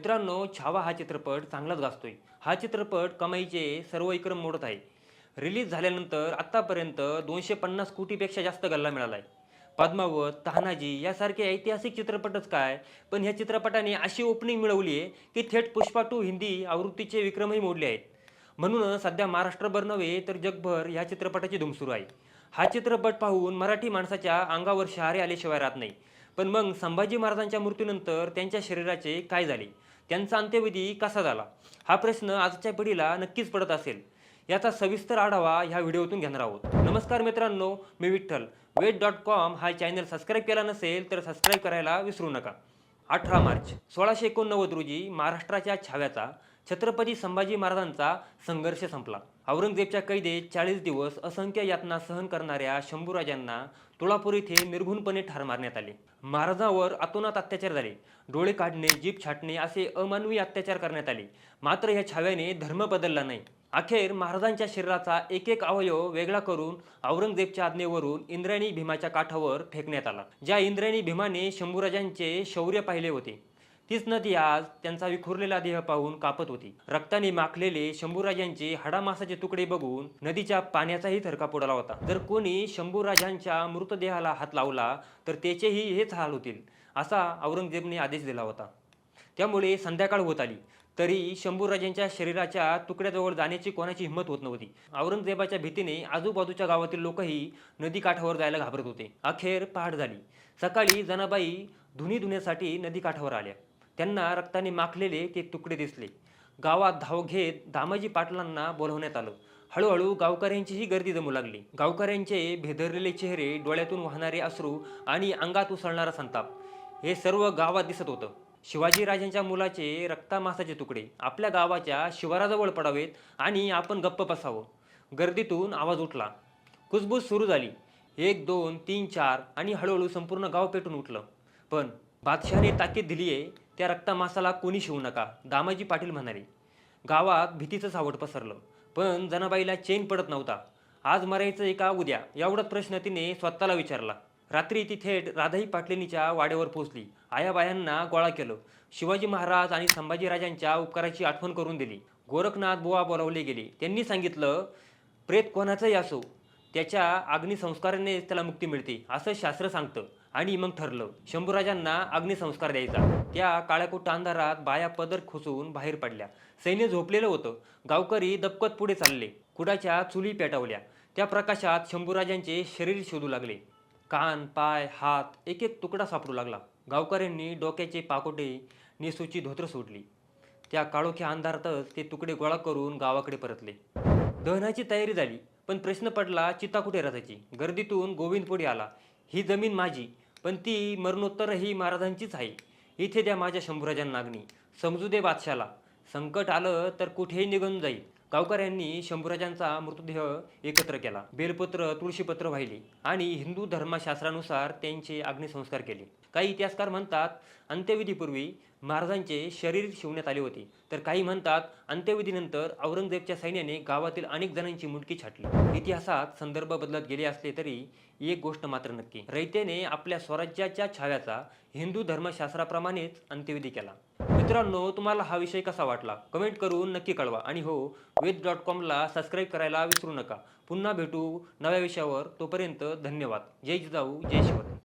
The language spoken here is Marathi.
मित्रांनो छावा हा चित्रपट चांगलाच गाजतोय. हा चित्रपट कमाईचे सर्व विक्रम मोडत आहे. रिलीज झाल्यानंतर आत्तापर्यंत दोनशे पन्नास कोटीपेक्षा जास्त गल्ला मिळाला आहे पद्मावत तानाजी यासारखे ऐतिहासिक चित्रपटच काय? पण ह्या चित्रपटाने अशी ओपनिंग मिळवली आहे की थेट पुष्पा टू हिंदी आवृत्तीचे विक्रमही मोडले आहेत. म्हणूनच सध्या महाराष्ट्रभर नव्हे तर जगभर ह्या चित्रपटाची धूम सुरू आहे. हा चित्रपट पाहून मराठी माणसाच्या अंगावर शहारे आल्याशिवाय राहत नाही. पण मग संभाजी महाराजांच्या मृत्यूनंतर त्यांच्या शरीराचे काय झाले? त्यांचा अंत्यविधी कसा झाला? हा प्रश्न आजच्या पिढीला नक्कीच पडत असेल. याचा सविस्तर आढावा ह्या व्हिडिओतून घेणार आहोत. नमस्कार मित्रांनो मी विठ्ठल. वेट डॉट कॉम हा चॅनल सबस्क्राईब केला नसेल तर सबस्क्राईब करायला विसरू नका. अठरा मार्च सोळाशे एकोणनव्वद रोजी महाराष्ट्राच्या छाव्याचा छत्रपती संभाजी महाराजांचा संघर्ष संपला. औरंगजेबच्या कैदेत चाळीस दिवस असंख्य यातना सहन करणाऱ्या शंभूराजांना तुळापूर येथे निर्घुणपणे ठार मारण्यात आले. महाराजांवर अतोनात अत्याचार झाले. डोळे काढणे जीभ छाटणे असे अमानवी अत्याचार करण्यात आले. मात्र या छाव्याने धर्म बदलला नाही. अखेर महाराजांच्या शरीराचा एक एक अवयव वेगळा करून औरंगजेबच्या आज्ञेवरून इंद्रायणी भीमाच्या काठावर फेकण्यात आला. ज्या इंद्रायणी भीमाने शंभूराजांचे शौर्य पाहिले होते तीच नदी आज त्यांचा विखुरलेला देह पाहून कापत होती. रक्ताने माखलेले शंभूराजांचे हाडामासाचे तुकडे बघून नदीच्या पाण्याचाही थरका पुडाला होता. जर कोणी शंभूराजांच्या मृतदेहाला हात लावला तर त्याचेही हेच हाल होतील असा औरंगजेबने आदेश दिला होता. त्यामुळे संध्याकाळ होत आली. तरी शंभूराजांच्या शरीराच्या तुकड्याजवळ जाण्याची कोणाची हिंमत होत नव्हती. औरंगजेबाच्या भीतीने आजूबाजूच्या गावातील लोकही नदीकाठावर जायला घाबरत होते. अखेर पहाट झाली. सकाळी जनाबाई धुनी धुण्यासाठी नदीकाठावर आल्या. त्यांना रक्ताने माखलेले ते तुकडे दिसले. गावात धाव घेत दामाजी पाटलांना बोलवण्यात आलं. हळूहळू गावकऱ्यांचीही गर्दी जमू लागली. गावकऱ्यांचे भेदरलेले चेहरे डोळ्यातून वाहणारे अश्रू आणि अंगात उसळणारा संताप. हे सर्व गावात दिसत होतं. शिवाजीराजांच्या मुलाचे रक्तामासाचे तुकडे आपल्या गावाच्या शिवाराजवळ पडावेत आणि आपण गप्प बसावं. गर्दीतून आवाज उठला. कुजबूज सुरू झाली. एक दोन तीन चार आणि हळूहळू संपूर्ण गाव पेटून उठलं. पण बादशहाने ताकीद दिली आहे त्या रक्तामासाला कोणी शिवू नका दामाजी पाटील म्हणाले. गावात भीतीचं सावट पसरलं पण जनाबाईला चेन पडत नव्हता. आज मरायचं एका उद्या एवढाच प्रश्न तिने स्वतःला विचारला. रात्री ती थेट राधाई पाटलिनीच्या वाड्यावर पोचली आयाबायांना गोळा केलं. शिवाजी महाराज आणि संभाजीराजांच्या उपकाराची आठवण करून दिली. गोरखनाथ बुवा बोलावले गेले. त्यांनी सांगितलं प्रेत कोणाचंही असो त्याच्या अग्निसंस्काराने त्याला मुक्ती मिळते असं शास्त्र सांगतं. आणि मग ठरलं शंभूराजांना अग्निसंस्कार द्यायचा. त्या काळ्याकोट अंधारात बाया पदर खोचून बाहेर पडल्या. सैन्य झोपलेलं होतं. गावकरी दपकत पुढे चालले. कुडाच्या चुली पेटवल्या. त्या प्रकाशात शंभूराजांचे शरीर शोधू लागले. कान पाय हात एक एक तुकडा सापडू लागला. गावकऱ्यांनी डोक्याचे पाकोटे नेसूची धोत्र सोडली. त्या काळोख्या अंधारातच ते तुकडे गोळा करून गावाकडे परतले. दहनाची तयारी झाली पण प्रश्न पडला चिता कुठे राहायची गर्दीतून गोविंद पुढे आला. ही जमीन माझी पण ती मरणोत्तर ही महाराजांचीच आहे. इथे द्या माझ्या शंभूराजांना अग्नी. समजू दे बादशाला. संकट आलं तर कुठेही निघून जाईल. गावकऱ्यांनी शंभूराजांचा मृतदेह एकत्र केला. बेलपत्र तुळशीपत्र वाहिले आणि हिंदू धर्मशास्त्रानुसार त्यांचे अग्निसंस्कार केले. काही इतिहासकार म्हणतात अंत्यविधीपूर्वी महाराजांचे शरीर शिवण्यात आले होते. तर काही म्हणतात अंत्यविधीनंतर औरंगजेबच्या सैन्याने गावातील अनेक जणांची मुंडकी छाटली. इतिहासात संदर्भ बदलत गेले असले तरी एक गोष्ट मात्र नक्की. रयतेने आपल्या स्वराज्याच्या छाव्याचा हिंदू धर्मशास्त्राप्रमाणेच अंत्यविधी केला. मित्रांनो तुम्हाला हा विषय कसा वाटला? कमेंट करून नक्की कळवा. आणि हो वेद डॉट कॉमला सबस्क्राईब करायला विसरू नका. पुन्हा भेटू नव्या विषयावर. तोपर्यंत धन्यवाद. जय जिजाऊ जय शिवाय